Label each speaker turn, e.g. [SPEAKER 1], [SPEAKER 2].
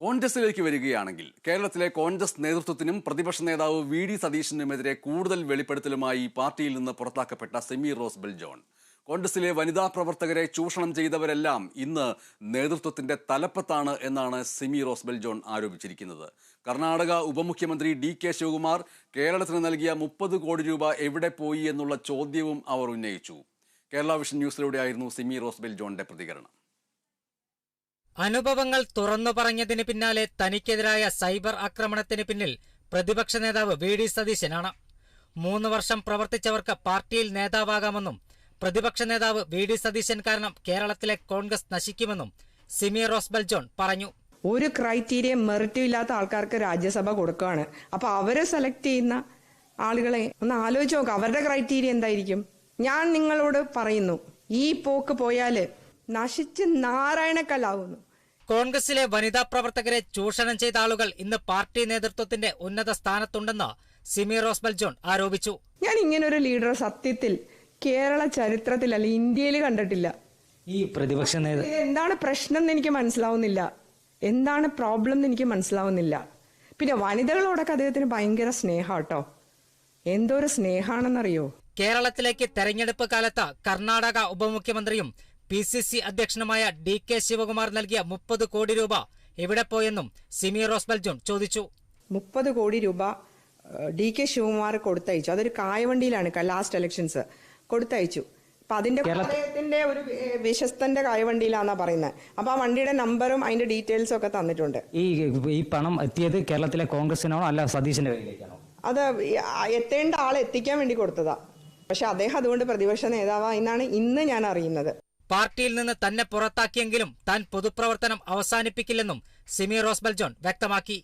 [SPEAKER 1] കോൺഗ്രസിലേക്ക് വരികയാണെങ്കിൽ കേരളത്തിലെ കോൺഗ്രസ് നേതൃത്വത്തിനും പ്രതിപക്ഷ നേതാവ് വി ഡി സതീശനുമെതിരെ കൂടുതൽ വെളിപ്പെടുത്തലുമായി പാർട്ടിയിൽ നിന്ന് പുറത്താക്കപ്പെട്ട സെമി റോസ് ബെൽ ജോൺ കോൺഗ്രസിലെ വനിതാ പ്രവർത്തകരെ ചൂഷണം ചെയ്തവരെല്ലാം ഇന്ന് നേതൃത്വത്തിന്റെ തലപ്പത്താണ് എന്നാണ് സെമി റോസ് ബെൽ ജോൺ ആരോപിച്ചിരിക്കുന്നത്. കർണാടക ഉപമുഖ്യമന്ത്രി ഡി കെ ശിവകുമാർ കേരളത്തിന് നൽകിയ മുപ്പത് കോടി രൂപ എവിടെ പോയി എന്നുള്ള ചോദ്യവും അവർ ഉന്നയിച്ചു. കേരള വിഷൻ ന്യൂസിലൂടെയായിരുന്നു സെമി റോസ് ബെൽ ജോണിന്റെ പ്രതികരണം.
[SPEAKER 2] അനുഭവങ്ങൾ തുറന്നു പറഞ്ഞതിന് പിന്നാലെ തനിക്കെതിരായ സൈബർ ആക്രമണത്തിന് പിന്നിൽ പ്രതിപക്ഷ നേതാവ് വി ഡി സതീശനാണ്. മൂന്ന് വർഷം പ്രവർത്തിച്ചവർക്ക് പാർട്ടിയിൽ നേതാവാകാമെന്നും പ്രതിപക്ഷ നേതാവ് വി ഡി സതീശൻ കാരണം കേരളത്തിലെ കോൺഗ്രസ് നശിക്കുമെന്നും സിമി റോസ്ബൽ ജോൺ പറഞ്ഞു.
[SPEAKER 3] ഒരു ക്രൈറ്റീരിയ മെറിറ്റും ഇല്ലാത്ത ആൾക്കാർക്ക് രാജ്യസഭ കൊടുക്കുകയാണ്. അപ്പൊ അവരെ സെലക്ട് ചെയ്യുന്ന ആളുകളെ ഒന്ന് ആലോചിച്ച് നോക്കുക അവരുടെ ക്രൈറ്റീരിയ എന്തായിരിക്കും? ഞാൻ നിങ്ങളോട് പറയുന്നു ഈ പോക്ക് പോയാൽ നശിച്ച് നാരായണക്കല്ലാവുന്നു.
[SPEAKER 2] കോൺഗ്രസിലെ വനിതാ പ്രവർത്തകരെ ചൂഷണം ചെയ്ത ആളുകൾ ഇന്ന് പാർട്ടി നേതൃത്വത്തിന്റെ ഉന്നത സ്ഥാനത്തുണ്ടെന്ന് സിമി റോസ്ബൽ ജോൺ ആരോപിച്ചു.
[SPEAKER 3] ഞാൻ ഇങ്ങനെ ഒരു ലീഡർ സത്യത്തിൽ കേരള ചരിത്രത്തിൽ ചരിത്രത്തിലല്ല ഇന്ത്യയിൽ കണ്ടിട്ടില്ല.
[SPEAKER 4] ഈ പ്രതിപക്ഷ നേത
[SPEAKER 3] എന്താണ് പ്രശ്നം എന്ന് എനിക്ക് മനസ്സിലാവുന്നില്ല. എന്താണ് പ്രോബ്ലം എന്ന് എനിക്ക് മനസ്സിലാവുന്നില്ല. പിന്നെ വനിതകളോടൊക്കെ അദ്ദേഹത്തിന് ഭയങ്കര സ്നേഹാട്ടോ. കേട്ടോ എന്തോ ഒരു സ്നേഹാണെന്നറിയോ?
[SPEAKER 2] കേരളത്തിലേക്ക് തെരഞ്ഞെടുപ്പ് കാലത്ത് കർണാടക ഉപമുഖ്യമന്ത്രിയും പി സി സി അധ്യക്ഷനുമായ ഡി കെ ശിവകുമാർ നൽകിയ മുപ്പത് കോടി രൂപ എവിടെ പോയെന്നും സിമി റോസ് ജോൺ ചോദിച്ചു.
[SPEAKER 3] മുപ്പത് കോടി രൂപ ഡി കെ ശിവകുമാർ കൊടുത്തയച്ചു. അതൊരു കായവണ്ടിയിലാണ് ലാസ്റ്റ് ഇലക്ഷൻസ് കൊടുത്തയച്ചു. അപ്പൊ അതിന്റെ അദ്ദേഹത്തിന്റെ ഒരു വിശ്വസ്തന്റെ കായവണ്ടിയിലാന്നാ പറയുന്നത് അപ്പൊ ആ വണ്ടിയുടെ നമ്പറും അതിന്റെ ഡീറ്റെയിൽസും ഒക്കെ തന്നിട്ടുണ്ട്.
[SPEAKER 4] ഈ ഈ പണം എത്തിയത് കേരളത്തിലെ കോൺഗ്രസിനാണോ അല്ല സതീശന്റെ കയ്യിലേക്കാണോ?
[SPEAKER 3] അത് എത്തേണ്ട ആളെ എത്തിക്കാൻ വേണ്ടി കൊടുത്തതാ. പക്ഷെ അദ്ദേഹം അതുകൊണ്ട് പ്രതിപക്ഷ നേതാവാ എന്നാണ് ഇന്ന് ഞാൻ അറിയുന്നത്.
[SPEAKER 2] പാർട്ടിയിൽ നിന്ന് തന്നെ പുറത്താക്കിയെങ്കിലും താൻ പൊതുപ്രവർത്തനം അവസാനിപ്പിക്കില്ലെന്നും സിമി റോസ്ബൽ ജോൺ വ്യക്തമാക്കി.